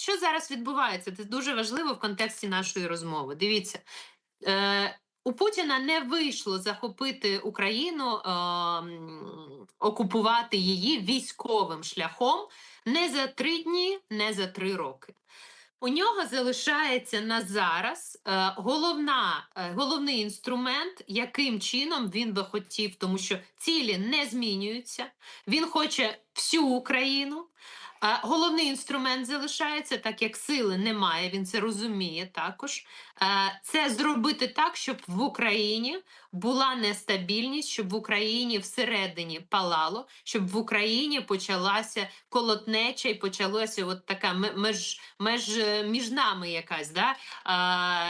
що зараз відбувається? Це дуже важливо в контексті нашої розмови. Дивіться, е, у Путіна не вийшло захопити Україну, е, окупувати її військовим шляхом не за три дні, не за три роки. У нього залишається на зараз е, головна, е, головний інструмент, яким чином він би хотів, тому що цілі не змінюються. Він хоче всю Україну. Головний інструмент залишається, так як сили немає, він це розуміє також. Це зробити так, щоб в Україні була нестабільність, щоб в Україні всередині палало, щоб в Україні почалася колотнеча і почалася от така меж, меж е, між нами якась да,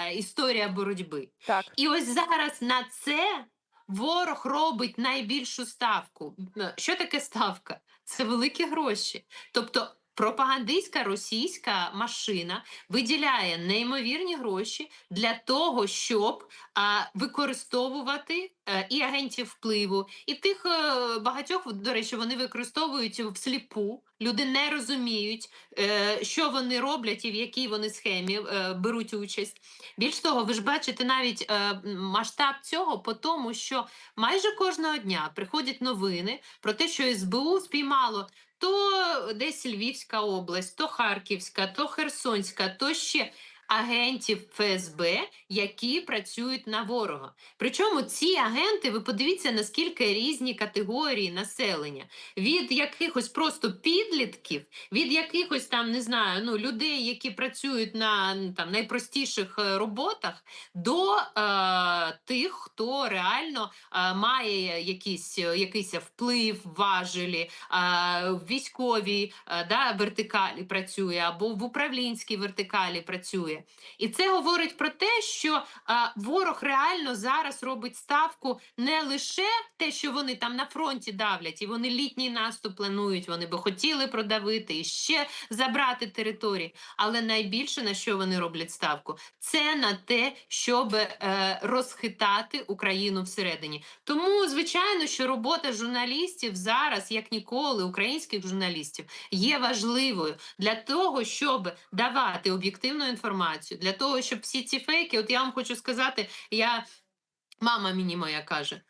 історія боротьби. Так. І ось зараз на це ворог робить найбільшу ставку. Е, Що таке ставка? Це великі гроші. Тобто пропагандистська російська машина виділяє неймовірні гроші для того, щоб а, використовувати е, і агентів впливу, і тих е, багатьох, до речі, вони використовують всліпу. Люди не розуміють, е, що вони роблять і в якій вони схемі е, беруть участь. Більш того, ви ж бачите навіть е, масштаб цього по тому, що майже кожного дня приходять новини про те, що СБУ спіймало то десь Львівська область, то Харківська, то Херсонська, то ще агентів ФСБ, які працюють на ворога. Причому ці агенти, ви подивіться, наскільки різні категорії населення від якихось просто підлітків, від якихось там не знаю, ну людей, які працюють на там найпростіших е, роботах, до е, тих, хто реально е, має якийсь, е, якийсь вплив, важелі, е, в військовій е, да, вертикалі працює або в управлінській вертикалі працює. І це говорить про те, що е, ворог реально зараз робить ставку не лише те, що вони там на фронті давлять, і вони літній наступ планують, вони би хотіли продавити і ще забрати території. Але найбільше на що вони роблять ставку, це на те, щоб е, розхитати Україну всередині. Тому, звичайно, що робота журналістів зараз, як ніколи, українських журналістів, є важливою для того, щоб давати об'єктивну інформацію, для того, щоб всі ці фейки, от я вам хочу сказати, я мама мені моя каже.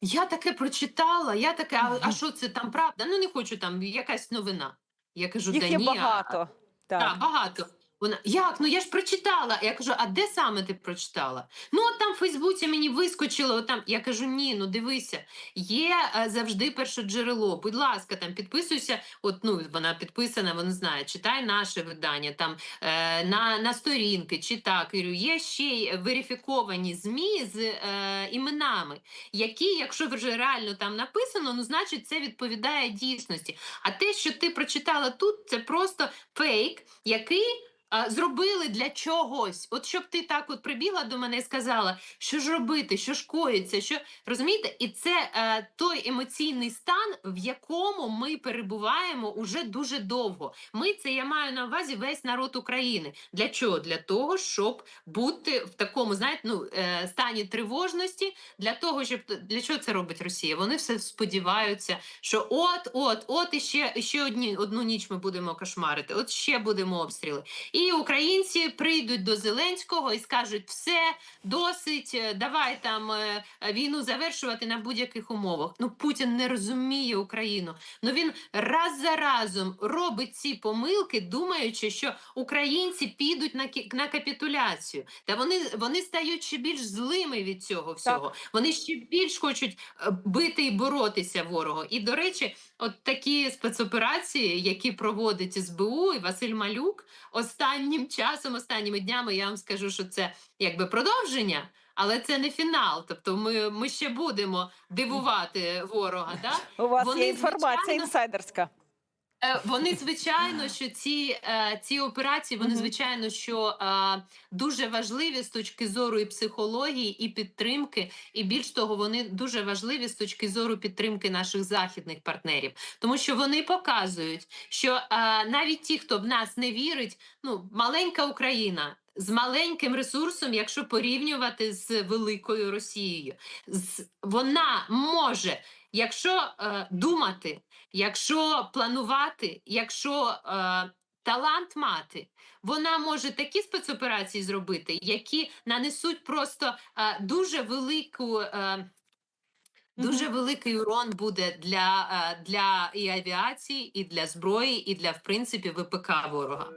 Я таке прочитала, я таке, а, а що це там правда? Ну не хочу там якась новина. Я кажу, Їх да є ні, а- Так. Да, багато. Вона як? Ну я ж прочитала. Я кажу, а де саме ти прочитала? Ну, от там в Фейсбуці мені вискочило. От там. Я кажу, ні, ну дивися, є е, завжди перше джерело. Будь ласка, там підписуйся. От ну вона підписана, вона знає, читай наше видання, там е, на, на сторінки, чи так. Говорю, є ще й верифіковані ЗМІ з е, іменами, які, якщо вже реально там написано, ну значить це відповідає дійсності. А те, що ти прочитала тут, це просто фейк, який а, зробили для чогось. От щоб ти так от прибігла до мене і сказала, що ж робити, що ж коїться, що розумієте, і це е, той емоційний стан, в якому ми перебуваємо уже дуже довго. Ми це я маю на увазі весь народ України. Для чого? Для того, щоб бути в такому, знаєте, ну е, стані тривожності, для того, щоб для чого це робить Росія? Вони все сподіваються, що от, от, от і ще, ще одні одну ніч ми будемо кошмарити. От ще будемо обстріли. І українці прийдуть до Зеленського і скажуть: все, досить, е, давай там е, війну завершувати на будь-яких умовах. Ну Путін не розуміє Україну. Ну він раз за разом робить ці помилки, думаючи, що українці підуть на на капітуляцію. Та вони, вони стають ще більш злими від цього всього. Вони ще більш хочуть е, бити і боротися ворогу. І до речі, от такі спецоперації, які проводить СБУ і Василь Малюк, останнім часом, останніми днями, я вам скажу, що це якби продовження. Але це не фінал, тобто ми, ми ще будемо дивувати ворога. Да? У вас Вони, є інформація звичайно, інсайдерська. Е, Вони звичайно, що ці, е, ці операції, вони звичайно, що е, дуже важливі з точки зору і психології, і підтримки, і більш того, вони дуже важливі з точки зору підтримки наших західних партнерів, тому що вони показують, що навіть ті, хто в нас не вірить, ну маленька Україна. З маленьким ресурсом, якщо порівнювати з великою Росією, вона може, якщо е, думати, якщо планувати, якщо е, талант мати. Вона може такі спецоперації зробити, які нанесуть просто е, дуже велику. Е, Дуже великий урон буде для, е, для і авіації, і для зброї, і для в принципі ВПК ворога.